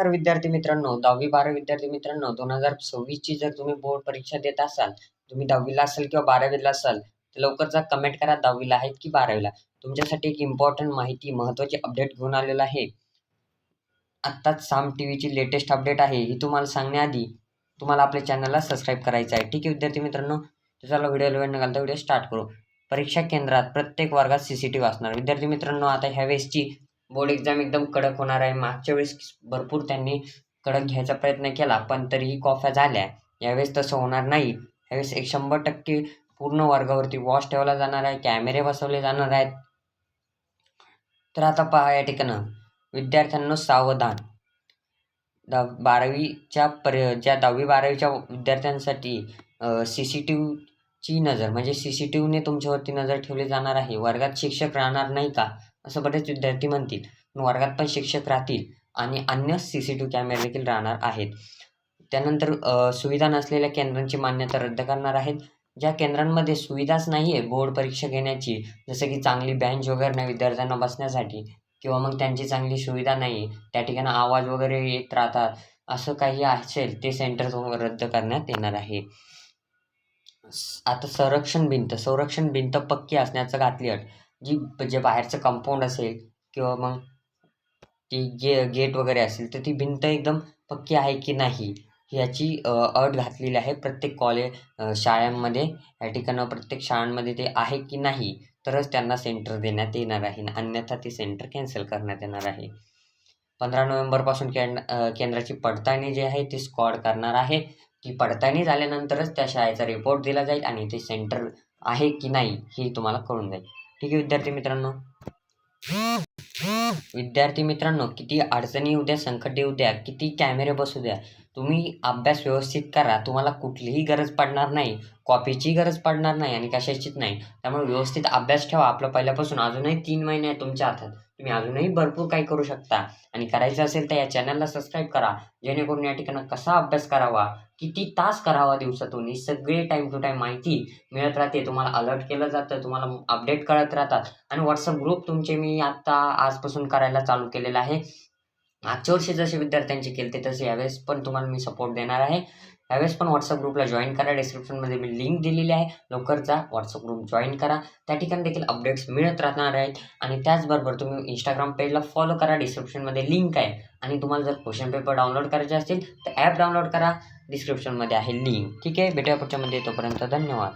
तर विद्यार्थी मित्रांनो दहावी बारावी विद्यार्थी मित्रांनो दोन हजार सव्वीसची जर तुम्ही बोर्ड परीक्षा देत असाल तुम्ही दहावीला असाल किंवा बारावीला असाल तर लवकरचा कमेंट करा दहावीला आहेत की बारावीला. तुमच्यासाठी एक इम्पॉर्टंट माहिती महत्त्वाची अपडेट घेऊन आलेलं आहे. आत्ताच साम टी व्हीची लेटेस्ट अपडेट आहे ही तुम्हाला सांगण्याआधी तुम्हाला आपल्या चॅनलला सबस्क्राईब करायचं आहे. ठीक आहे विद्यार्थी मित्रांनो तर चला व्हिडिओला वेळ न घालता व्हिडिओ स्टार्ट करू. परीक्षा केंद्रात प्रत्येक वर्गात सी सी टी व्ही असणार. विद्यार्थी मित्रांनो आता ह्या वेळेसची बोर्ड एक्झाम एकदम कडक होणार आहे. मागच्या वेळेस भरपूर त्यांनी कडक घ्यायचा प्रयत्न केला पण तरीही कॉफ्या झाल्या. यावेळेस तसं होणार नाही. यावेळेस एक शंभर टक्के पूर्ण वर्गावरती वॉश ठेवला जाणार आहे. कॅमेरे बसवले जाणार आहेत. तर आता पहा या ठिकाणं. विद्यार्थ्यांना सावधान. द बारावीच्या पर ज्या दहावी बारावीच्या विद्यार्थ्यांसाठी सी सी टी व्हीची नजर म्हणजे सी सी टी व्हीने तुमच्यावरती नजर ठेवली जाणार आहे. वर्गात शिक्षक राहणार नाही का? असं बरेच विद्यार्थी म्हणतील. वर्गात पण शिक्षक राहतील आणि अन्य सी सी टी व्ही कॅमेरे देखील राहणार आहेत. त्यानंतर सुविधा नसलेल्या केंद्रांची मान्यता रद्द करणार आहेत. ज्या केंद्रांमध्ये सुविधाच नाही आहे बोर्ड परीक्षा घेण्याची जसं की चांगली बेंच वगैरे नाही विद्यार्थ्यांना बसण्यासाठी किंवा मग त्यांची चांगली सुविधा नाही त्या ठिकाणी आवाज वगैरे येत राहतात असं काही असेल ते सेंटर रद्द करण्यात येणार आहे. आता संरक्षण भिंत संरक्षण भिंत पक्की असण्याचं घातली अट. जी जे बाहेरचं कंपाऊंड असेल किंवा मग ती गे गेट वगैरे असेल तर ती भिंत एकदम पक्की आहे की नाही याची अट घातलेली आहे प्रत्येक कॉलेज शाळांमध्ये. या ठिकाणं प्रत्येक शाळांमध्ये ते आहे की नाही तरच त्यांना सेंटर देण्यात येणार आहे. अन्यथा ते सेंटर कॅन्सल करण्यात येणार आहे. पंधरा नोव्हेंबरपासून केंड केंद्राची पडताळणी जी आहे ती स्कॉड करणार आहे. ती पडताळणी झाल्यानंतरच त्या शाळेचा रिपोर्ट दिला जाईल आणि ते सेंटर आहे की नाही हे तुम्हाला कळून जाईल. ठीक आहे विद्यार्थी मित्रांनो. विद्यार्थी मित्रांनो किती अडचणी येऊ द्या संकट येऊ द्या किती कॅमेरे बसू द्या. तुम्ही अभ्यास व्यवस्थित करा. तुम्हाला कुठलीही गरज पडणार नाही कॉपीची गरज पडणार नाही आणि कशाचीच नाही. त्यामुळे व्यवस्थित अभ्यास ठेवा. आपलं पहिल्यापासून अजूनही तीन महिने आहे तुमच्या हातात. तुम्ही अजूनही भरपूर काही करू शकता. आणि करायचं असेल तर या चॅनलला सबस्क्राईब करा. जेणेकरून या ठिकाणी कसा अभ्यास करावा किती तास करावा दिवसातून ही सगळी टाईम टू टाईम माहिती मिळत राहते. तुम्हाला अलर्ट केलं जातं तुम्हाला अपडेट कळत राहतात. आणि व्हॉट्सअप ग्रुप तुमचे मी आत्ता आजपासून करायला चालू केलेला आहे. मागच्या वर्षी जसे विद्यार्थ्यांचे केले ते तसे यावेळेस पण तुम्हाला मी सपोर्ट देणार आहे. यावेळेस पण व्हॉट्सअप ग्रुपला जॉईन करा. डिस्क्रिप्शनमध्ये मी लिंक दिलेली आहे. लवकरचा व्हॉट्सअप ग्रुप जॉईन करा. त्या ठिकाणी देखील अपडेट्स मिळत राहणार आहेत. आणि त्याचबरोबर तुम्ही इंस्टाग्राम पेजला फॉलो करा. डिस्क्रिप्शनमध्ये लिंक आहे. आणि तुम्हाला जर क्वेश्चन पेपर डाउनलोड करायचे असतील तर ॲप डाउनलोड करा. डिस्क्रिप्शनमध्ये आहे लिंक ठीक आहे? भेटूया पुढच्यामध्ये तोपर्यंत धन्यवाद.